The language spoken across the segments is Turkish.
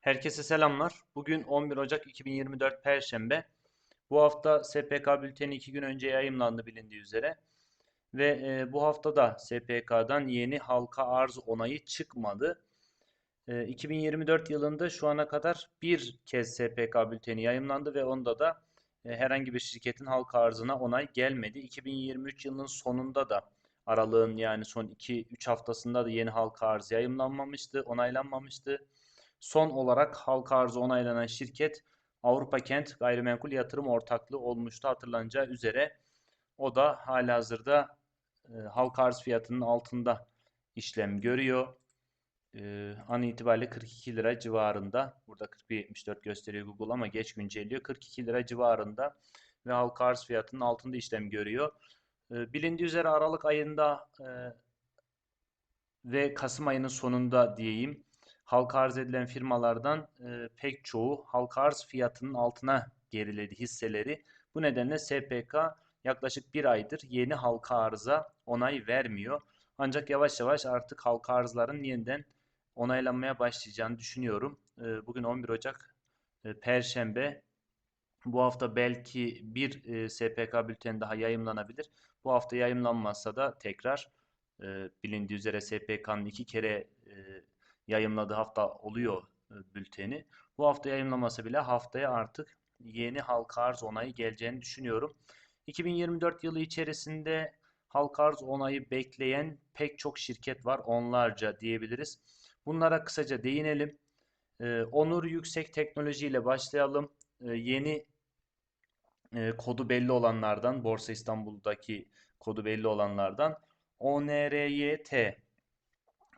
Herkese selamlar. Bugün 11 Ocak 2024 Perşembe. Bu hafta SPK bülteni 2 gün önce yayımlandı bilindiği üzere. Ve e, bu hafta da SPK'dan yeni halka arz onayı çıkmadı. E, 2024 yılında şu ana kadar bir kez SPK bülteni yayımlandı ve onda da e, herhangi bir şirketin halka arzına onay gelmedi. 2023 yılının sonunda da aralığın yani son 2-3 haftasında da yeni halka arz yayımlanmamıştı, onaylanmamıştı. Son olarak halka arzı onaylanan şirket Avrupa Kent Gayrimenkul Yatırım Ortaklığı olmuştu hatırlanacağı üzere. O da halihazırda e, halka arz fiyatının altında işlem görüyor. E, an itibariyle 42 lira civarında. Burada 41.74 gösteriyor Google ama geç güncelliyor. 42 lira civarında ve halka arz fiyatının altında işlem görüyor. E, bilindiği üzere Aralık ayında e, ve Kasım ayının sonunda diyeyim halka arz edilen firmalardan e, pek çoğu halka arz fiyatının altına geriledi hisseleri. Bu nedenle SPK yaklaşık bir aydır yeni halka arıza onay vermiyor. Ancak yavaş yavaş artık halka arzların yeniden onaylanmaya başlayacağını düşünüyorum. E, bugün 11 Ocak e, Perşembe. Bu hafta belki bir e, SPK bülteni daha yayımlanabilir. Bu hafta yayımlanmazsa da tekrar e, bilindiği üzere SPK'nın iki kere e, yayımladığı hafta oluyor e, bülteni. Bu hafta yayımlaması bile haftaya artık yeni halka arz onayı geleceğini düşünüyorum. 2024 yılı içerisinde halka arz onayı bekleyen pek çok şirket var. Onlarca diyebiliriz. Bunlara kısaca değinelim. E, Onur Yüksek Teknoloji ile başlayalım. E, yeni kodu belli olanlardan, Borsa İstanbul'daki kodu belli olanlardan ONRYT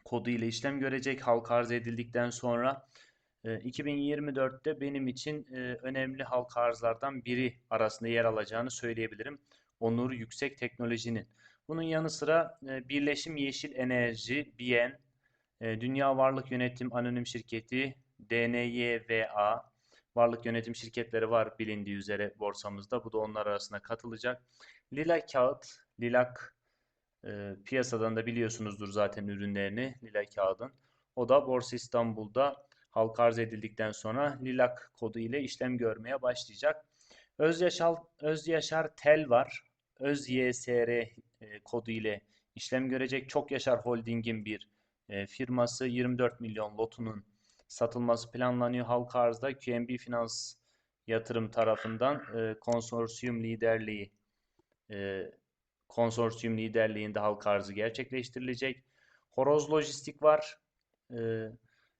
kodu ile işlem görecek halka arz edildikten sonra 2024'te e, benim için e, önemli halka arzlardan biri arasında yer alacağını söyleyebilirim. Onur Yüksek Teknoloji'nin. Bunun yanı sıra e, Birleşim Yeşil Enerji, BN, Dünya Varlık Yönetim Anonim Şirketi, DNYVA, varlık yönetim şirketleri var bilindiği üzere borsamızda. Bu da onlar arasına katılacak. Lila Kağıt, Lilak e, piyasadan da biliyorsunuzdur zaten ürünlerini Lila Kağıd'ın. O da Borsa İstanbul'da halka arz edildikten sonra Lilak kodu ile işlem görmeye başlayacak. Özyaşar, Özyaşar Tel var. ÖzYSR e, kodu ile işlem görecek. Çok Yaşar Holding'in bir e, firması 24 milyon lotunun satılması planlanıyor halka arzda. QNB Finans yatırım tarafından e, konsorsiyum liderliği e, konsorsiyum liderliğinde halka arzı gerçekleştirilecek. Horoz Lojistik var. E,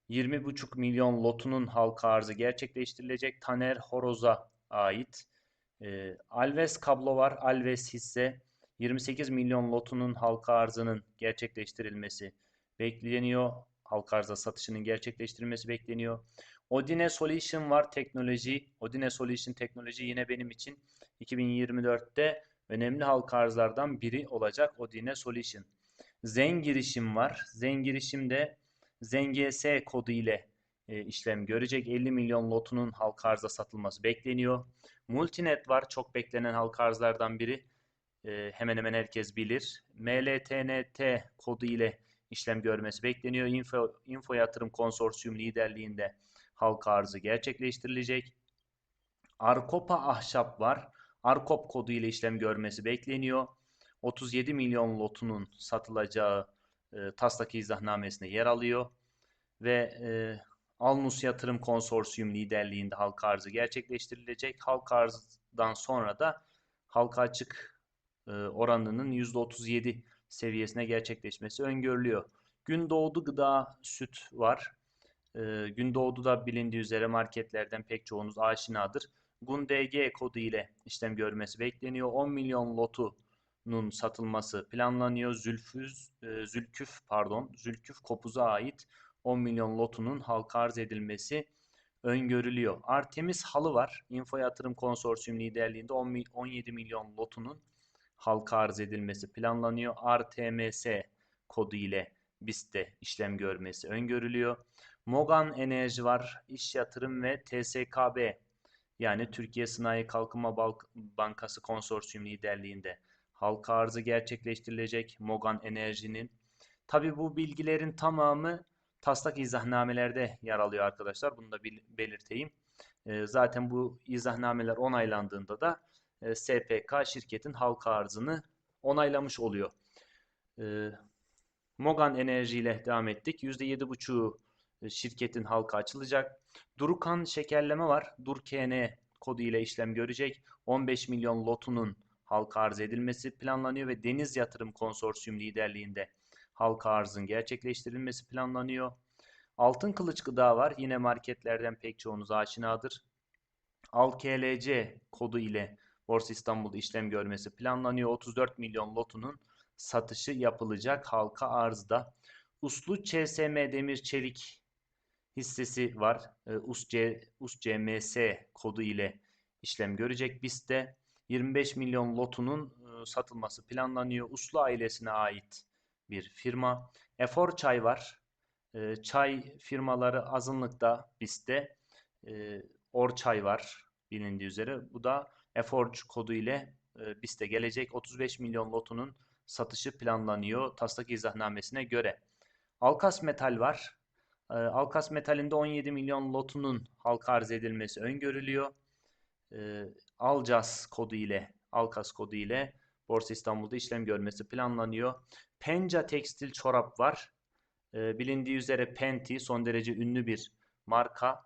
20,5 milyon lotunun halka arzı gerçekleştirilecek. Taner Horoz'a ait. E, Alves kablo var. Alves hisse 28 milyon lotunun halka arzının gerçekleştirilmesi bekleniyor. Halka arza satışının gerçekleştirilmesi bekleniyor. Odine Solution var teknoloji. Odine Solution teknoloji yine benim için 2024'te önemli halka arzlardan biri olacak Odine Solution. Zen girişim var. Zen girişim de ZenGS kodu ile e, işlem görecek. 50 milyon lotunun halka arza satılması bekleniyor. Multinet var. Çok beklenen halka arzlardan biri. E, hemen hemen herkes bilir. MLTNT kodu ile işlem görmesi bekleniyor. Info, Info Yatırım Konsorsiyum liderliğinde halka arzı gerçekleştirilecek. Arkopa Ahşap var. Arkop kodu ile işlem görmesi bekleniyor. 37 milyon lotunun satılacağı e, taslak izahnamesine yer alıyor. Ve e, Alnus Yatırım Konsorsiyum liderliğinde halka arzı gerçekleştirilecek. Halka arzdan sonra da halka açık e, oranının %37 seviyesine gerçekleşmesi öngörülüyor. Gündoğdu Gıda Süt var. E, Gündoğdu da bilindiği üzere marketlerden pek çoğunuz aşinadır. GUNDG kodu ile işlem görmesi bekleniyor. 10 milyon lotunun satılması planlanıyor. Zülfüz, e, Zülküf pardon, Zülküf Kopuz'a ait 10 milyon lotunun halka arz edilmesi öngörülüyor. Artemis halı var. Info Yatırım Konsorsiyum liderliğinde 10, 17 milyon lotunun halka arz edilmesi planlanıyor. RTMS kodu ile BIST'te işlem görmesi öngörülüyor. Mogan Enerji var. İş Yatırım ve TSKB yani Türkiye Sanayi Kalkınma Bankası Konsorsiyum liderliğinde halka arzı gerçekleştirilecek Mogan Enerji'nin. Tabi bu bilgilerin tamamı taslak izahnamelerde yer alıyor arkadaşlar. Bunu da belirteyim. E, zaten bu izahnameler onaylandığında da e, SPK şirketin halka arzını onaylamış oluyor. E, Mogan Enerji ile devam ettik. %7,5'u e, şirketin halka açılacak. Durukan şekerleme var. Durkn kodu ile işlem görecek. 15 milyon lotunun halka arz edilmesi planlanıyor ve Deniz Yatırım Konsorsiyum liderliğinde halka arzın gerçekleştirilmesi planlanıyor. Altın Kılıç Gıda var. Yine marketlerden pek çoğunuz aşinadır. ALKLC kodu ile Borsa İstanbul'da işlem görmesi planlanıyor. 34 milyon lotunun satışı yapılacak halka arzda. Uslu ÇSM Demir Çelik hissesi var. E, USC, USCMS kodu ile işlem görecek. BIST'te 25 milyon lotunun e, satılması planlanıyor. Uslu ailesine ait bir firma. Efor Çay var. E, çay firmaları azınlıkta BIST'te. E, Orçay var bilindiği üzere. Bu da Eforge kodu ile e, BIST'e gelecek. 35 milyon lotunun satışı planlanıyor taslak izahnamesine göre. Alkas Metal var. E, Alkas Metal'inde 17 milyon lotunun halka arz edilmesi öngörülüyor. E, Alcas kodu ile, Alkas kodu ile Borsa İstanbul'da işlem görmesi planlanıyor. Penca Tekstil Çorap var. E, bilindiği üzere Penti son derece ünlü bir marka.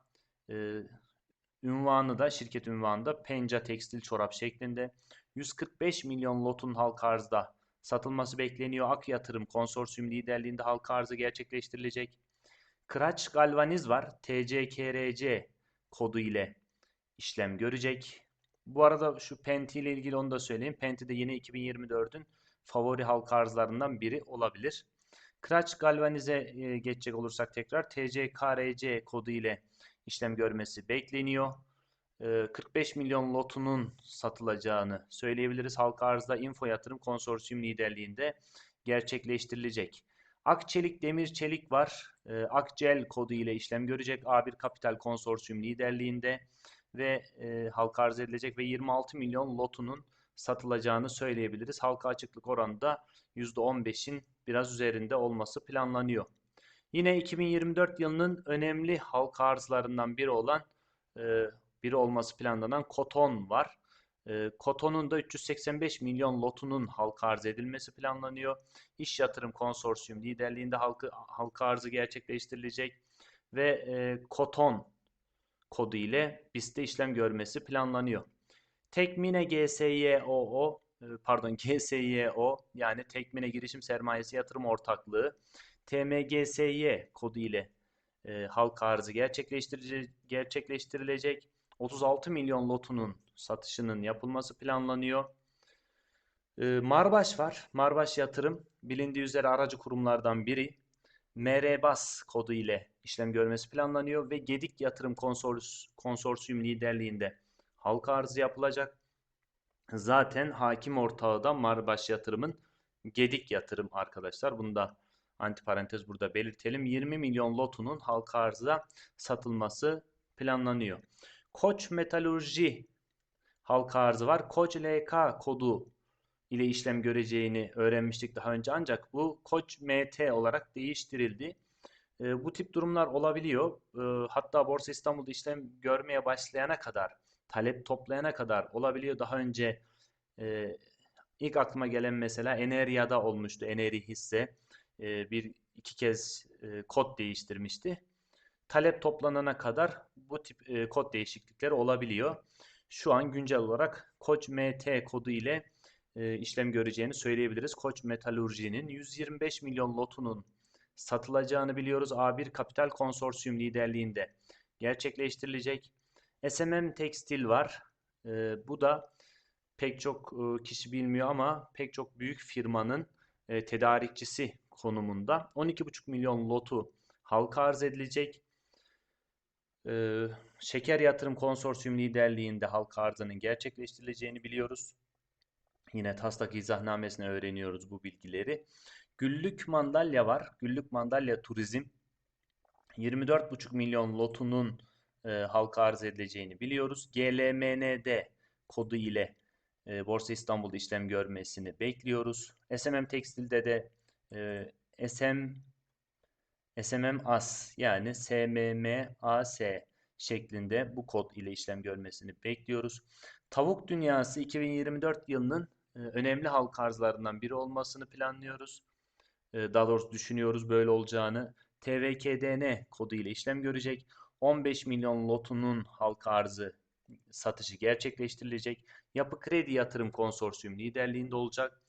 Ünvanı da şirket ünvanı da Penca Tekstil Çorap şeklinde. 145 milyon lotun halka arzda satılması bekleniyor. Ak Yatırım Konsorsiyum liderliğinde halka arzı gerçekleştirilecek. Kıraç Galvaniz var. TCKRC kodu ile işlem görecek. Bu arada şu Penti ile ilgili onu da söyleyeyim. Penti de yine 2024'ün favori halka arzlarından biri olabilir. Kıraç Galvanize e, geçecek olursak tekrar TCKRC kodu ile işlem görmesi bekleniyor. 45 milyon lotunun satılacağını söyleyebiliriz. Halka arzda Info Yatırım Konsorsiyum liderliğinde gerçekleştirilecek. Akçelik Demir Çelik var. Akcel kodu ile işlem görecek. A1 Kapital Konsorsiyum liderliğinde ve e, halka arz edilecek ve 26 milyon lotunun satılacağını söyleyebiliriz. Halka açıklık oranı da %15'in biraz üzerinde olması planlanıyor. Yine 2024 yılının önemli halka arzlarından biri olan e, biri olması planlanan Koton var. E, Koton'un da 385 milyon lotunun halka arz edilmesi planlanıyor. İş Yatırım Konsorsiyum liderliğinde halka, halka arzı gerçekleştirilecek ve e, Koton kodu ile BIST'te işlem görmesi planlanıyor. Tekmine GSYOO e, pardon GSYO yani Tekmine Girişim Sermayesi Yatırım Ortaklığı TMGSY kodu ile e, halka arzı gerçekleştirilecek. 36 milyon lotunun satışının yapılması planlanıyor. E, Marbaş var. Marbaş Yatırım bilindiği üzere aracı kurumlardan biri. MRBAS kodu ile işlem görmesi planlanıyor ve Gedik Yatırım Konsors Konsorsiyum liderliğinde halka arzı yapılacak. Zaten hakim ortağı da Marbaş Yatırım'ın Gedik Yatırım arkadaşlar. Bunu da antiparantez burada belirtelim. 20 milyon lotunun halka arzda satılması planlanıyor. Koç Metalurji halka arzı var. Koç LK kodu ile işlem göreceğini öğrenmiştik daha önce ancak bu Koç MT olarak değiştirildi. E, bu tip durumlar olabiliyor. E, hatta Borsa İstanbul'da işlem görmeye başlayana kadar, talep toplayana kadar olabiliyor. Daha önce e, ilk aklıma gelen mesela Enerya'da olmuştu. Eneri hisse e, bir iki kez e, kod değiştirmişti. Talep toplanana kadar bu tip e, kod değişiklikleri olabiliyor. Şu an güncel olarak Koç MT kodu ile e, işlem göreceğini söyleyebiliriz. Koç Metalurji'nin 125 milyon lotunun satılacağını biliyoruz. A1 Kapital Konsorsiyum liderliğinde gerçekleştirilecek. SMM Tekstil var. E, bu da pek çok e, kişi bilmiyor ama pek çok büyük firmanın e, tedarikçisi konumunda. 12,5 milyon lotu halka arz edilecek. E, Şeker Yatırım Konsorsiyum liderliğinde halka arzının gerçekleştirileceğini biliyoruz. Yine taslak izahnamesine öğreniyoruz bu bilgileri. Güllük Mandalya var. Güllük Mandalya Turizm 24,5 milyon lotunun e, halka arz edileceğini biliyoruz. GLMND kodu ile e, Borsa İstanbul'da işlem görmesini bekliyoruz. SMM Tekstil'de de e, SM SMMAS yani SMMAS şeklinde bu kod ile işlem görmesini bekliyoruz. Tavuk dünyası 2024 yılının e, önemli halka arzlarından biri olmasını planlıyoruz. E, daha doğrusu düşünüyoruz böyle olacağını. TVKDN kodu ile işlem görecek. 15 milyon lotunun halka arzı satışı gerçekleştirilecek. Yapı Kredi Yatırım Konsorsiyum liderliğinde olacak.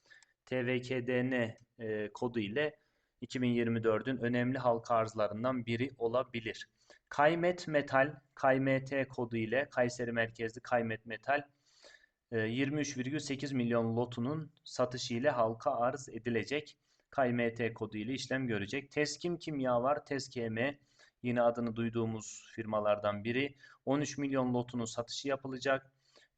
TVKDN e, kodu ile 2024'ün önemli halka arzlarından biri olabilir. Kaymet Metal, KMT kodu ile Kayseri merkezli Kaymet Metal 23,8 milyon lotunun satışı ile halka arz edilecek. KMT kodu ile işlem görecek. Teskim Kimya var. TESKM yine adını duyduğumuz firmalardan biri. 13 milyon lotunun satışı yapılacak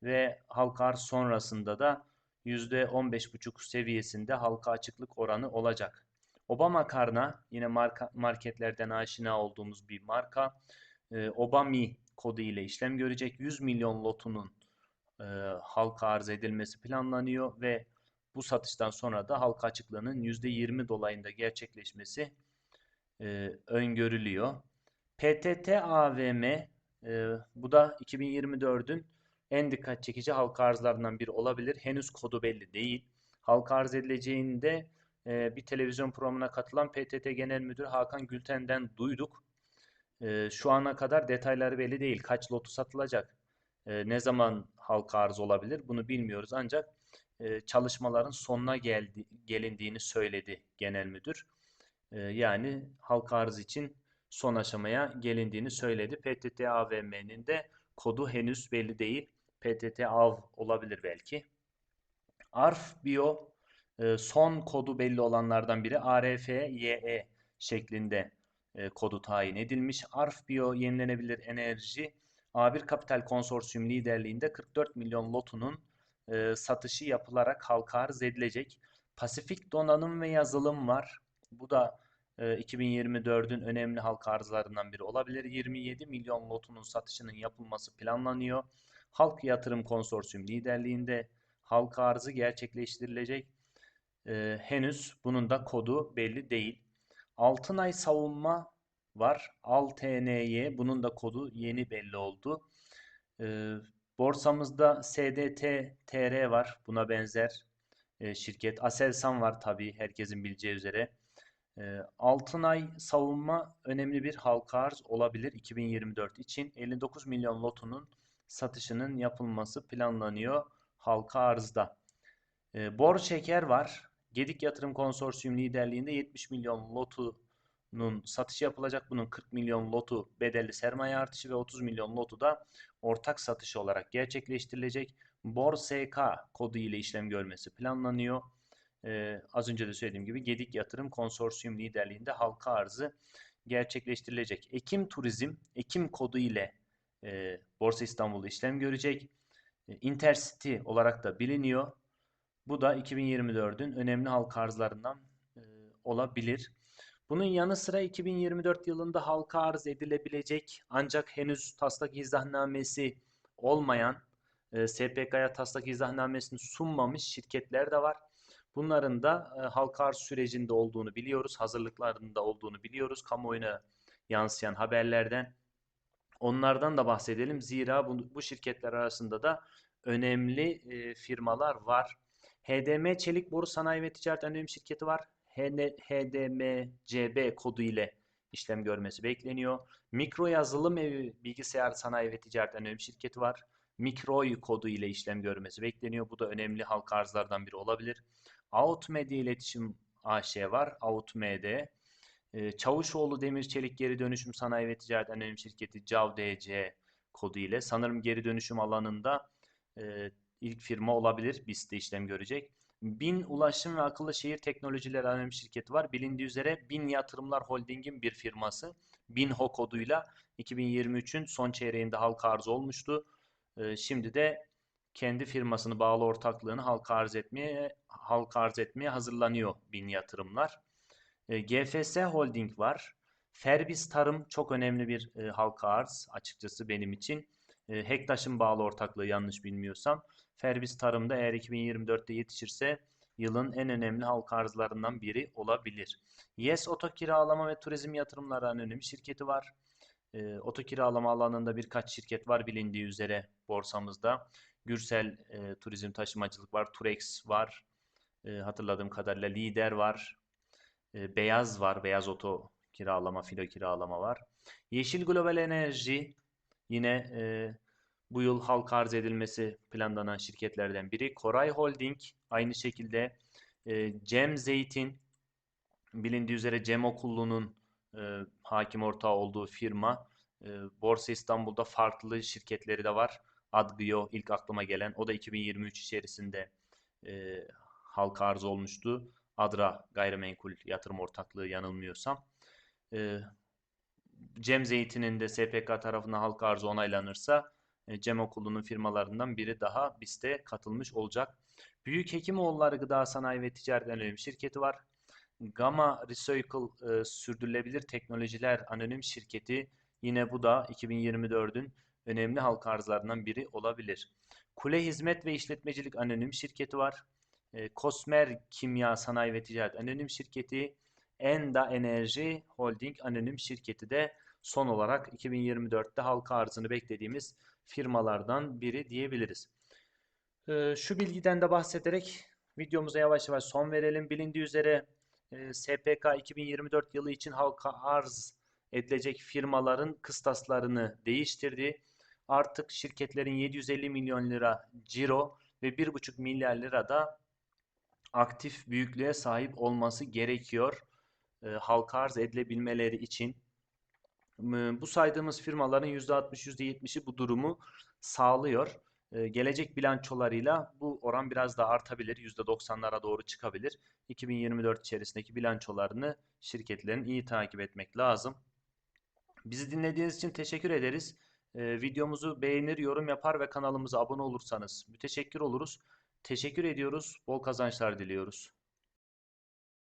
ve halka arz sonrasında da %15,5 seviyesinde halka açıklık oranı olacak. Obama Karna yine marka, marketlerden aşina olduğumuz bir marka. E, Obami kodu ile işlem görecek. 100 milyon lotunun e, halka arz edilmesi planlanıyor ve bu satıştan sonra da halka açıklığının %20 dolayında gerçekleşmesi e, öngörülüyor. PTT AVM e, bu da 2024'ün en dikkat çekici halka arzlarından biri olabilir. Henüz kodu belli değil. Halka arz edileceğinde e, bir televizyon programına katılan PTT Genel Müdürü Hakan Gülten'den duyduk. E, şu ana kadar detayları belli değil. Kaç lotu satılacak? E, ne zaman halka arz olabilir? Bunu bilmiyoruz ancak e, çalışmaların sonuna geldi, gelindiğini söyledi Genel Müdür. E, yani halka arz için son aşamaya gelindiğini söyledi. PTT AVM'nin de kodu henüz belli değil. PTT AV olabilir belki. ARF Bio e, son kodu belli olanlardan biri ARFYE şeklinde e, kodu tayin edilmiş. ARF Bio yenilenebilir enerji A1 Kapital Konsorsiyum liderliğinde 44 milyon lotunun e, satışı yapılarak halka arz edilecek. Pasifik Donanım ve Yazılım var. Bu da 2024'ün önemli halka arzlarından biri olabilir. 27 milyon lotunun satışının yapılması planlanıyor. Halk Yatırım Konsorsiyum liderliğinde halka arzı gerçekleştirilecek. Ee, henüz bunun da kodu belli değil. Altınay Savunma var. ALTNY bunun da kodu yeni belli oldu. Ee, borsamızda SDT TR var. Buna benzer e, şirket. Aselsan var tabii herkesin bileceği üzere. E, Altınay savunma önemli bir halka arz olabilir 2024 için. 59 milyon lotunun satışının yapılması planlanıyor halka arzda. E, Bor Şeker var. Gedik Yatırım Konsorsiyum liderliğinde 70 milyon lotunun satışı yapılacak. Bunun 40 milyon lotu bedelli sermaye artışı ve 30 milyon lotu da ortak satışı olarak gerçekleştirilecek. Bor SK kodu ile işlem görmesi planlanıyor e, az önce de söylediğim gibi Gedik Yatırım Konsorsiyum liderliğinde halka arzı gerçekleştirilecek. Ekim Turizm, Ekim kodu ile e, Borsa İstanbul'da işlem görecek. E, Intercity olarak da biliniyor. Bu da 2024'ün önemli halka arzlarından e, olabilir. Bunun yanı sıra 2024 yılında halka arz edilebilecek ancak henüz taslak izahnamesi olmayan e, SPK'ya taslak izahnamesini sunmamış şirketler de var. Bunların da e, halka arz sürecinde olduğunu biliyoruz. Hazırlıklarında olduğunu biliyoruz. Kamuoyuna yansıyan haberlerden. Onlardan da bahsedelim. Zira bu, bu şirketler arasında da önemli e, firmalar var. HDM Çelik Boru Sanayi ve Ticaret Anonim Şirketi var. HDMCB kodu ile işlem görmesi bekleniyor. Mikro Yazılım Evi Bilgisayar Sanayi ve Ticaret Anonim Şirketi var. Mikroy kodu ile işlem görmesi bekleniyor. Bu da önemli halka arzlardan biri olabilir. Outmed İletişim AŞ var. Outmed. E, Çavuşoğlu Demir Çelik Geri Dönüşüm Sanayi ve Ticaret Anonim Şirketi CAVDC kodu ile sanırım geri dönüşüm alanında e, ilk firma olabilir. BIST'te işlem görecek. Bin Ulaşım ve Akıllı Şehir Teknolojileri Anonim Şirketi var. Bilindiği üzere Bin Yatırımlar Holding'in bir firması. Binho koduyla 2023'ün son çeyreğinde halka arz olmuştu. E, şimdi de kendi firmasını bağlı ortaklığını halka arz etmeye halka arz etmeye hazırlanıyor bin yatırımlar. E, GFS Holding var. Ferbis Tarım çok önemli bir e, halka arz açıkçası benim için. E, Hektaş'ın bağlı ortaklığı yanlış bilmiyorsam. Ferbis Tarım'da eğer 2024'te yetişirse yılın en önemli halka arzlarından biri olabilir. Yes Oto Kiralama ve Turizm Yatırımları Anonim şirketi var. E, oto kiralama alanında birkaç şirket var bilindiği üzere borsamızda. Gürsel e, Turizm Taşımacılık var, Turex var, e, hatırladığım kadarıyla Lider var, e, Beyaz var, Beyaz Oto kiralama, filo kiralama var. Yeşil Global Enerji yine e, bu yıl halka arz edilmesi planlanan şirketlerden biri. Koray Holding aynı şekilde e, Cem Zeytin bilindiği üzere Cem Okullu'nun e, hakim ortağı olduğu firma. E, Borsa İstanbul'da farklı şirketleri de var. Adgio ilk aklıma gelen. O da 2023 içerisinde e, halka arz olmuştu. Adra gayrimenkul yatırım ortaklığı yanılmıyorsam. E, Cem Zeytin'in de SPK tarafından halka arzı onaylanırsa Cem Okulu'nun firmalarından biri daha BIST'e katılmış olacak. Büyük Hekimoğulları Gıda Sanayi ve Ticaret Anonim Şirketi var. Gamma Recycle e, Sürdürülebilir Teknolojiler Anonim Şirketi yine bu da 2024'ün önemli halka arzlarından biri olabilir. Kule Hizmet ve İşletmecilik Anonim Şirketi var. E, Kosmer Kimya Sanayi ve Ticaret Anonim Şirketi, Enda Enerji Holding Anonim Şirketi de son olarak 2024'te halka arzını beklediğimiz firmalardan biri diyebiliriz. E, şu bilgiden de bahsederek videomuza yavaş yavaş son verelim. Bilindiği üzere e, SPK 2024 yılı için halka arz edilecek firmaların kıstaslarını değiştirdi. Artık şirketlerin 750 milyon lira ciro ve 1,5 milyar lira da aktif büyüklüğe sahip olması gerekiyor e, halka arz edilebilmeleri için. Bu saydığımız firmaların %60, %70'i bu durumu sağlıyor. Gelecek bilançolarıyla bu oran biraz daha artabilir. %90'lara doğru çıkabilir. 2024 içerisindeki bilançolarını şirketlerin iyi takip etmek lazım. Bizi dinlediğiniz için teşekkür ederiz. Videomuzu beğenir, yorum yapar ve kanalımıza abone olursanız müteşekkir oluruz. Teşekkür ediyoruz. Bol kazançlar diliyoruz.